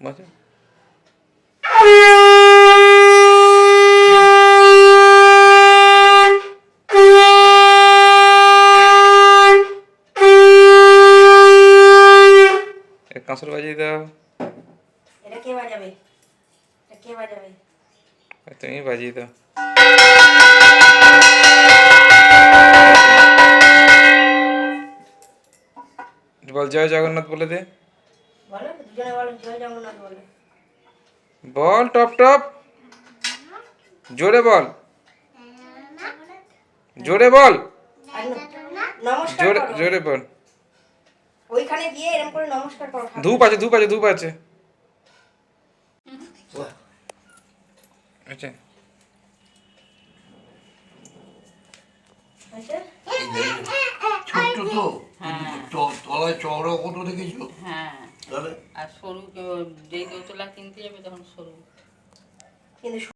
বাজা কাঁসর বাজিয়ে দাও এটা কে বাজাবে এটা কে বাজাবে তুমি বাজিয়ে দাও বল জয় জগন্নাথ বলে দে বলো দুজনে বলো জয় জগন্নাথ বলো বল টপ টপ। জোরে বল। জোরে বল। জোরে জোরে বল। ওইখানে গিয়ে এরকম করে নমস্কার করো ধূপ আছে ধূপ আছে ধূপ আছে। আচ্ছা? ছোট্ট তো তলায় চওড়া কত দেখেছ? হ্যাঁ। আর সরু কেউ- যেই দোতলা কিনতে যাবে তখন সরু। কিন্তু